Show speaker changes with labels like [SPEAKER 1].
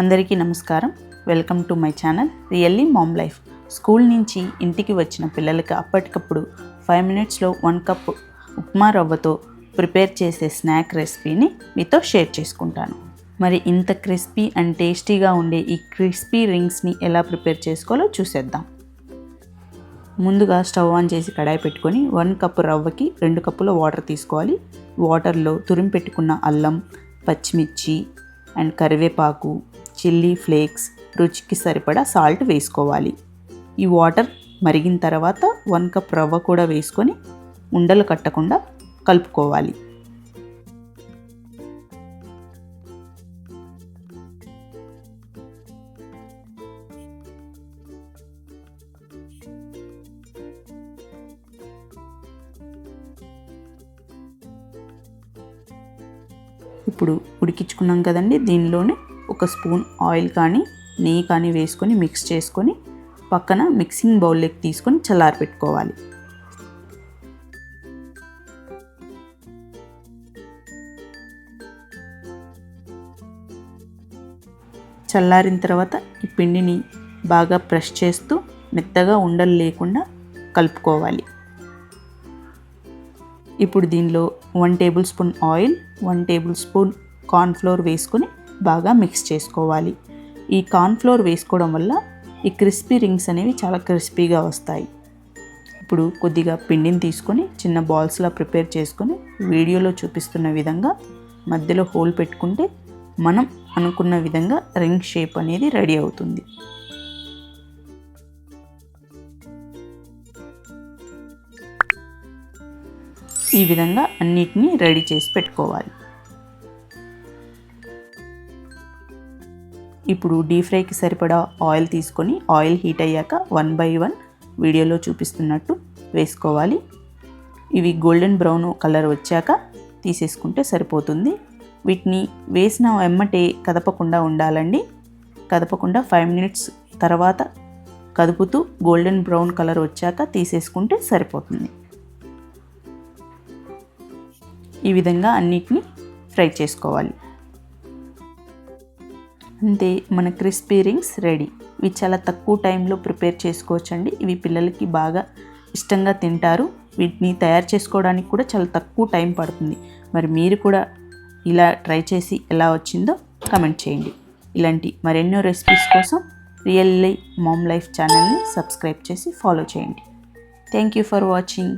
[SPEAKER 1] అందరికీ నమస్కారం. Welcome to my channel really mom life. School నుంచి ఇంటికి వచ్చిన పిల్లలకి అప్పటికప్పుడు ఫైవ్ మినిట్స్లో వన్ కప్ ఉప్మా రవ్వతో ప్రిపేర్ చేసే స్నాక్ రెసిపీని మీతో షేర్ చేసుకుంటాను. మరి ఇంత క్రిస్పీ అండ్ టేస్టీగా ఉండే ఈ క్రిస్పీ రింగ్స్ని ఎలా ప్రిపేర్ చేసుకోవాలో చూసేద్దాం. ముందుగా స్టవ్ ఆన్ చేసి కడాయి పెట్టుకొని వన్ కప్ రవ్వకి రెండు కప్పుల వాటర్ తీసుకోవాలి. వాటర్లో తురిమి పెట్టుకున్న అల్లం పచ్చిమిర్చి అండ్ కరివేపాకు చిల్లీ ఫ్లేక్స్ రుచికి సరిపడా సాల్ట్ వేసుకోవాలి. ఈ వాటర్ మరిగిన తర్వాత వన్ కప్ రవ్వ కూడా వేసుకొని ఉండలు కట్టకుండా కలుపుకోవాలి. ఇప్పుడు ఉడికించుకున్నాం కదండి దీనిలోనే ఒక స్పూన్ ఆయిల్ కానీ నెయ్యి కానీ వేసుకొని మిక్స్ చేసుకొని పక్కన మిక్సింగ్ బౌల్లోకి తీసుకొని చల్లారి పెట్టుకోవాలి. చల్లారిన తర్వాత ఈ పిండిని బాగా ప్రెస్ చేస్తూ మెత్తగా ఉండలు లేకుండా కలుపుకోవాలి. ఇప్పుడు దీనిలో one tablespoon oil one tablespoon cornflour వేసుకొని బాగా మిక్స్ చేసుకోవాలి. ఈ కార్న్ఫ్లోర్ వేసుకోవడం వల్ల ఈ క్రిస్పీ రింగ్స్ అనేవి చాలా క్రిస్పీగా వస్తాయి. ఇప్పుడు కొద్దిగా పిండిని తీసుకొని చిన్న బాల్స్లా ప్రిపేర్ చేసుకొని వీడియోలో చూపిస్తున్న విధంగా మధ్యలో హోల్ పెట్టుకుంటే మనం అనుకున్న విధంగా రింగ్ షేప్ అనేది రెడీ అవుతుంది. ఈ విధంగా అన్నిటినీ రెడీ చేసి పెట్టుకోవాలి. ఇప్పుడు డీప్ ఫ్రైకి సరిపడా ఆయిల్ తీసుకొని ఆయిల్ హీట్ అయ్యాక వన్ బై వన్ వీడియోలో చూపిస్తున్నట్టు వేసుకోవాలి. ఇవి గోల్డెన్ బ్రౌన్ కలర్ వచ్చాక తీసేసుకుంటే సరిపోతుంది. వీటిని వేసిన వెమ్మటే కదపకుండా ఉండాలండి. కదపకుండా ఫైవ్ మినిట్స్ తర్వాత కదుపుతూ గోల్డెన్ బ్రౌన్ కలర్ వచ్చాక తీసేసుకుంటే సరిపోతుంది. ఈ విధంగా అన్నిటిని ఫ్రై చేసుకోవాలి. అంతే మన క్రిస్పీ రింగ్స్ రెడీ. ఇవి చాలా తక్కువ టైంలో ప్రిపేర్ చేసుకోవచ్చండి. ఇవి పిల్లలకి బాగా ఇష్టంగా తింటారు. వీటిని తయారు చేసుకోవడానికి కూడా చాలా తక్కువ టైం పడుతుంది. మరి మీరు కూడా ఇలా ట్రై చేసి ఎలా వచ్చిందో కమెంట్ చేయండి. ఇలాంటి మరెన్నో రెసిపీస్ కోసం రియల్లీ మామ్ లైఫ్ ఛానల్ని సబ్స్క్రైబ్ చేసి ఫాలో చేయండి. Thank you for watching.